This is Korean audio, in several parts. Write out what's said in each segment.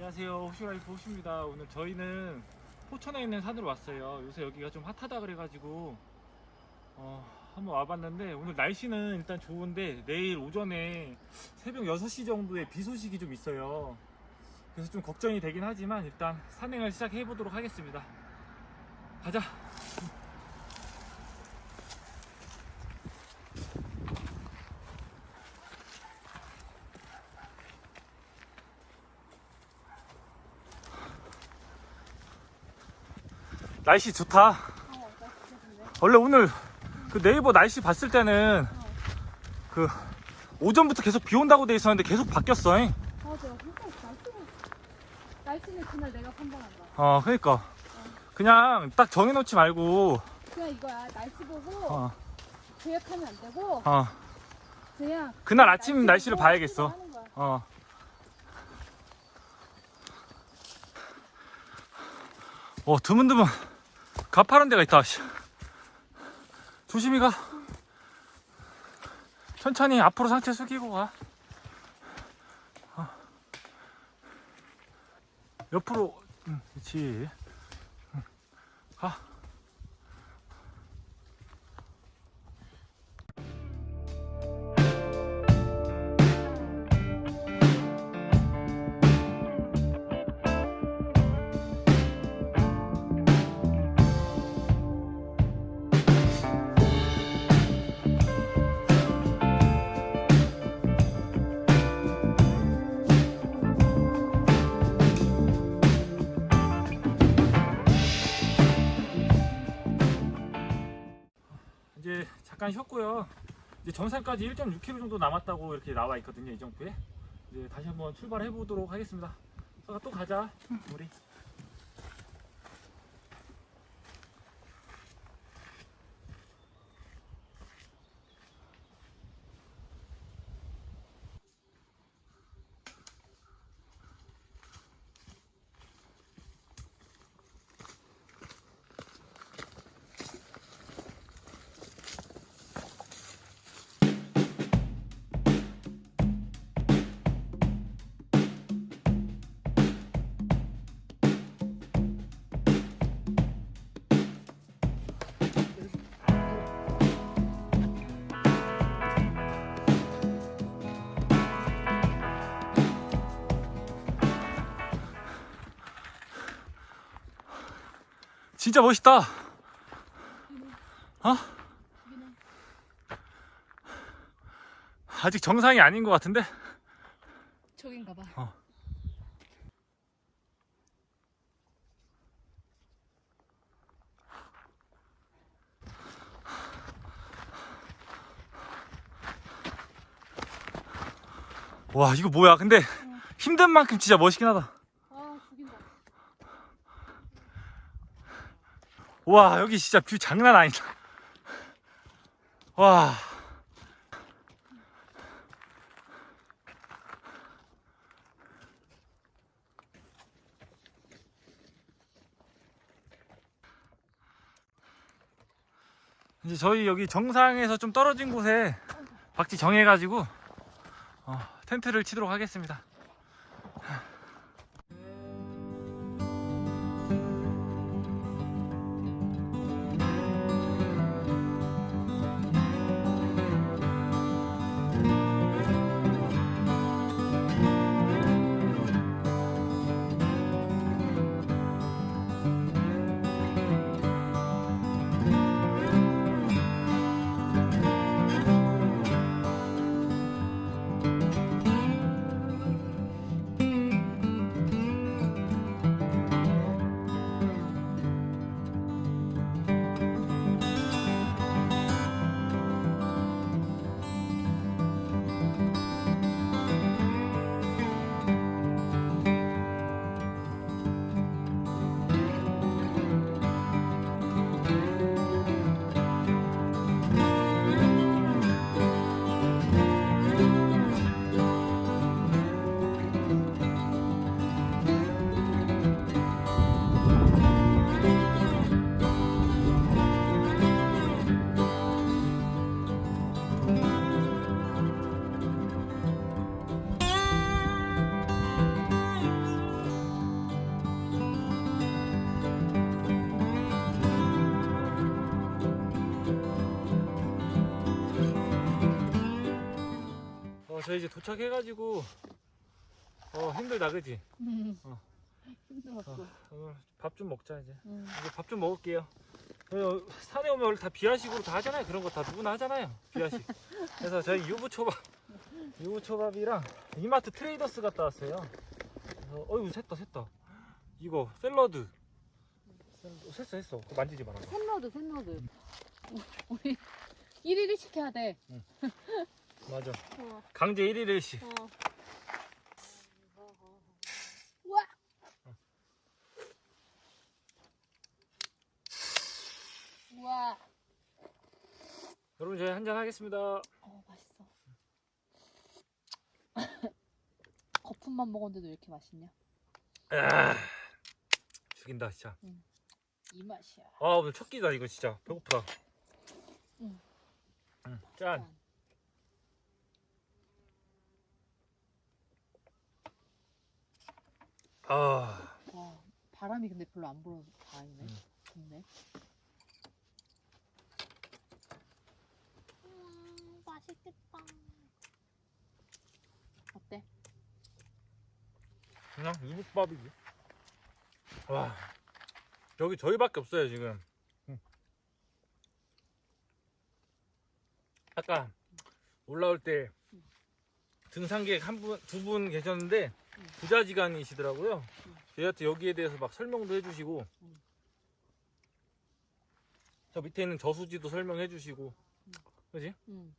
안녕하세요. 호슈라이프 호슈입니다. 오늘 저희는 포천에 있는 산으로 왔어요. 요새 여기가 좀 핫하다 그래가지고 어, 한번 와봤는데 오늘 날씨는 일단 좋은데 내일 오전에 새벽 6시 정도에 비 소식이 좀 있어요. 그래서 좀 걱정이 되긴 하지만 일단 산행을 시작해 보도록 하겠습니다. 가자. 날씨 좋다. 어. 원래 오늘 그 네이버 날씨 봤을 때는 그 오전부터 계속 비 온다고 돼 있었는데 계속 바뀌었어. 잉. 맞아. 그러니까 날씨는 날씨는 그날 내가 판단한다. 어, 그러니까 그냥 딱 정해놓지 말고 그냥 이거야. 날씨 보고 어, 계획하면 안 되고 어, 그냥 그날 아침 날씨를 보고 봐야겠어. 하는 거야. 어. 어, 드문드문 가파른 데가 있다. 씨. 조심히 가. 천천히 앞으로 상체 숙이고 가. 어. 옆으로, 응, 그렇지. 잠깐 쉬었고요. 이제 정상까지 1.6km 정도 남았다고 이렇게 나와 있거든요. 이 정도에. 이제 다시 한번 출발해 보도록 하겠습니다. 또 가자. 우리. 진짜 멋있다. 어? 아직 정상이 아닌 것 같은데? 저긴가 봐. 어. 와 이거 뭐야 근데 힘든 만큼 진짜 멋있긴 하다 아 죽인다. 와 여기 진짜 뷰 장난 아니다. 와. 이제 저희 여기 정상에서 좀 떨어진 곳에 박지 정해가지고 어, 텐트를 치도록 하겠습니다 어, 저희 이제 도착해가지고 어 힘들다 그지? 음. 어. 힘들었어. 어, 오늘 밥 좀 먹자 이제. 음. 이제 밥 좀 먹을게요. 어, 산에 오면 원래 다 비화식으로 다 하잖아요. 그런 거 다 누구나 하잖아요. 비화식. 그래서 저희 유부초밥, 유부초밥이랑 이마트 트레이더스 갔다 왔어요. 그래서 어이구 샜다 샜다. 이거 샐러드. 샐러드. 샜어 샜어. 그거 만지지 마라. 샌러드 샌러드. 우리 1일을 시켜야 돼. 맞아. 어. 강제 1일일씩. 어. 우와. 우와. 여러분 저희 한잔 하겠습니다. 어 맛있어. 거품만 먹었는데도 왜 이렇게 맛있냐? 아, 죽인다 진짜. 이 맛이야. 아 오늘 첫 끼다 이거 진짜 배고프다. 응. 응. 짠. 아. 와 바람이 근데 별로 안 불어서 다행이네. 음. 좋네. 음, 맛있겠다. 어때? 그냥 유부밥이지. 와. 여기 저희밖에 없어요 지금. 응. 아까 올라올 때 응. 등산 객 한 분, 두 분 계셨는데 응. 부자지간이시더라고요. 응. 저희한테 여기에 대해서 막 설명도 해주시고 응. 저 밑에 있는 저수지도 설명해 주시고 그지? 응.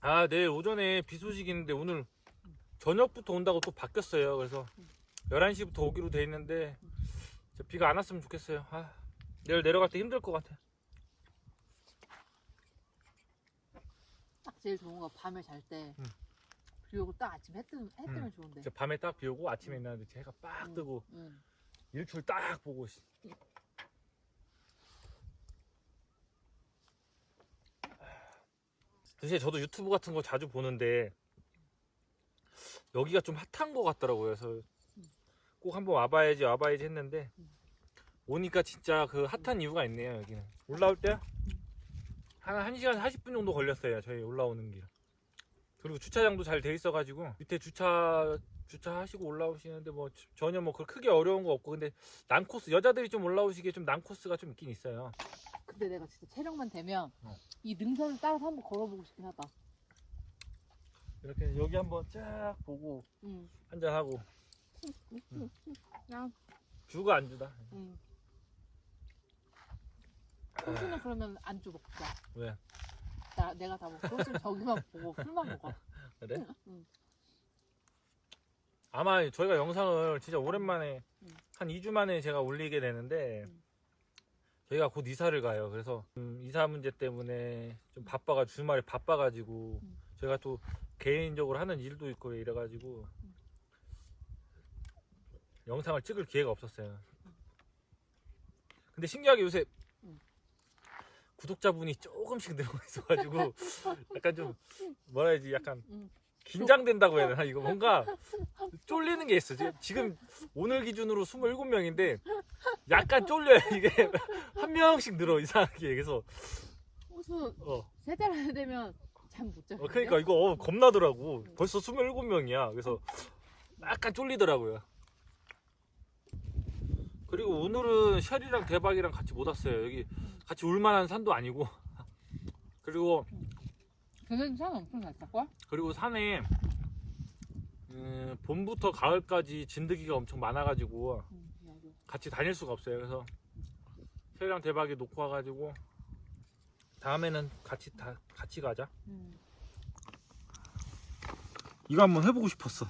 아 내일 오전에 비 소식 있는데 오늘 저녁부터 온다고 또 바뀌었어요. 그래서 응. 11시부터 오기로 돼 있는데 비가 안 왔으면 좋겠어요. 아, 내일 내려갈 때 힘들 것 같아. 딱 제일 좋은 거 밤에 잘 때. 응. 비 오고 딱 아침 해 뜨면 해 뜨면 좋은데. 진짜 밤에 딱 비 오고 아침에 일어나는데 해가 빡 응. 뜨고 응. 일출 딱 보고 씨. 사실 저도 유튜브 같은 거 자주 보는데 여기가 좀 핫한 것 같더라고요. 그래서 꼭 한번 와봐야지 와봐야지 했는데 오니까 진짜 그 핫한 이유가 있네요. 여기는 올라올 때 한 1시간 40분 정도 걸렸어요. 저희 올라오는 길. 그리고 주차장도 잘 돼 있어가지고 밑에 주차 주차하시고 올라오시는데 뭐 주- 전혀 뭐 크게 어려운 거 없고 근데 난 코스 여자들이 좀 올라오시기에 좀 난 코스가 좀 있긴 있어요. 근데 내가 진짜 체력만 되면 어. 이 능선을 따라서 한번 걸어보고 싶긴 하다. 이렇게 여기 한번 쫙 보고 응. 한잔 하고 야. 주가 안 주다. 응. 호수는 그러면 안주 먹자. 왜? 나 내가 다 먹고 호수는 저기만 보고 술만 먹어. 그래? 응. 아마 저희가 영상을 진짜 오랜만에 응. 한 2주 만에 제가 올리게 되는데 응. 저희가 곧 이사를 가요. 그래서 음, 이사 문제 때문에 좀 바빠가 주말에 바빠가지고 응. 저희가 또 개인적으로 하는 일도 있고 이래가지고 응. 영상을 찍을 기회가 없었어요. 근데 신기하게 요새 응. 구독자분이 조금씩 늘고 있어가지고 약간 좀 뭐라 해야지? 약간 응. 긴장된다고 해야 되나? 이거 뭔가 쫄리는 게 있어. 지금, 지금 오늘 기준으로 27명인데 약간 쫄려요. 이게 한 명씩 늘어 이상하게. 그래서 호수 어, 세달 되면 잠 못 자. 어, 그러니까 이거 어, 겁나더라고. 벌써 27명이야. 그래서 약간 쫄리더라고요 그리고 오늘은 샤리랑 대박이랑 같이 못 왔어요 여기 같이 올만한 산도 아니고 그리고 걔는 산 엄청 잘 탔고. 그리고 산에 음, 봄부터 가을까지 진드기가 엄청 많아가지고 응. 맞아. 같이 다닐 수가 없어요. 그래서 쉐랑 대박이 놓고 와가지고 다음에는 같이 다 같이 가자. 응. 이거 한번 해보고 싶었어.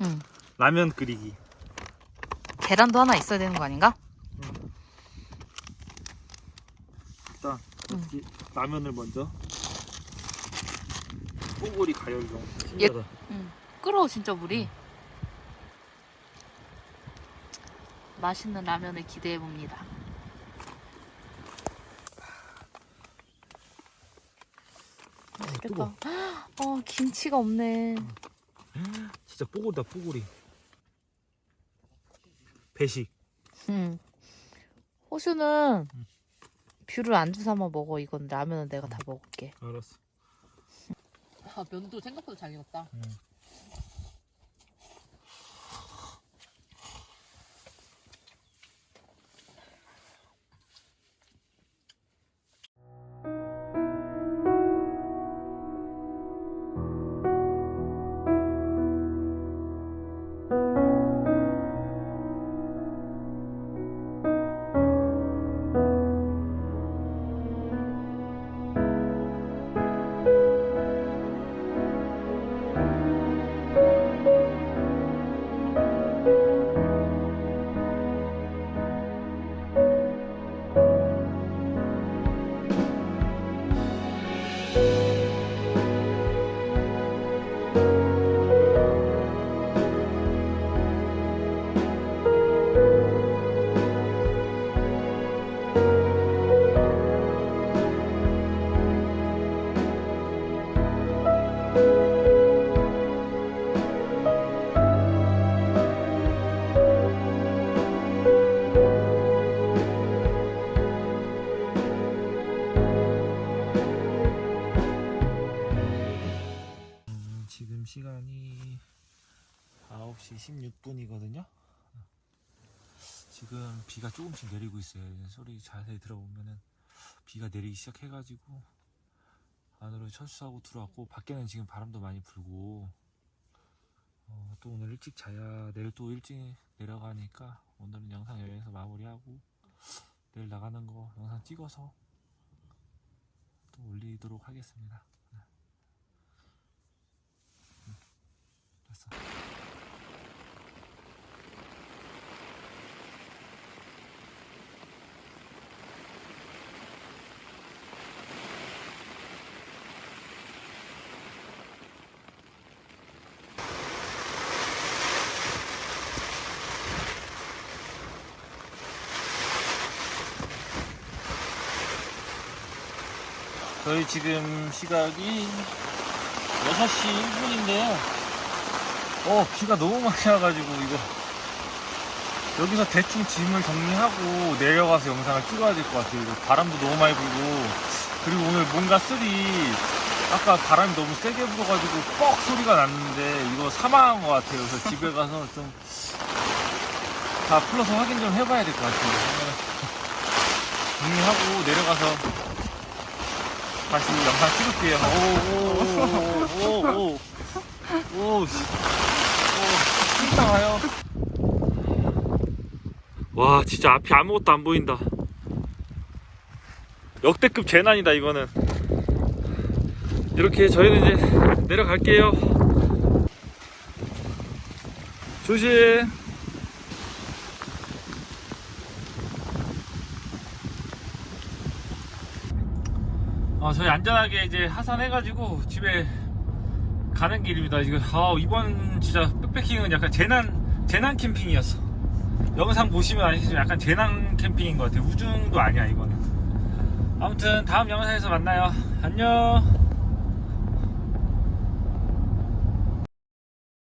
응. 라면 끓이기. 계란도 하나 있어야 되는 거 아닌가? 일단 응. 어떻게 라면을 먼저 뽀글이 가열용. 예. 신기하다. 끓어 진짜 물이. 맛있는 라면을 기대해 봅니다. 뜨거워. 맛있겠다. 어 김치가 없네. 진짜 뽀글이다 뽀글이. 배식. 응. 호수는 뷰를 안주 삼아 먹어. 이건 라면은 내가 다 먹을게. 알았어. 와 면도 생각보다 잘 익었다. 음. 음, 조금씩 내리고 있어요. 소리 자세히 들어보면은 비가 내리기 시작해가지고 안으로 철수하고 들어왔고 밖에는 지금 바람도 많이 불고 어, 또 오늘 일찍 자야 내일 또 일찍 내려가니까 오늘은 영상 여기서 마무리하고 내일 나가는 거 영상 찍어서 또 올리도록 하겠습니다. 됐어. 저희 지금 시각이 6시 1분인데요. 어, 비가 너무 많이 와가지고, 이거. 여기서 대충 짐을 정리하고 내려가서 영상을 찍어야 될 것 같아요. 이거 바람도 너무 많이 불고. 그리고 오늘 뭔가 쓸이, 아까 바람이 너무 세게 불어가지고 뻑 소리가 났는데, 이거 사망한 것 같아요. 그래서 집에 가서 좀, 다 풀러서 확인 좀 해봐야 될 것 같아요. 정리하고 내려가서 다시 영상 찍을게요. 오오오오오오 오, 씨. 오, 진짜 와요. 와, 진짜 앞이 아무것도 안 보인다. 역대급 재난이다, 이거는. 이렇게 저희는 이제 내려갈게요. 조심. 어, 저희 안전하게 이제 하산해가지고 집에 가는 길입니다. 이거 아, 이번 진짜 백패킹은 약간 재난 재난 캠핑이었어. 영상 보시면 아시겠지만 약간 재난 캠핑인 것 같아요. 우중도 아니야 이거는. 아무튼 다음 영상에서 만나요. 안녕.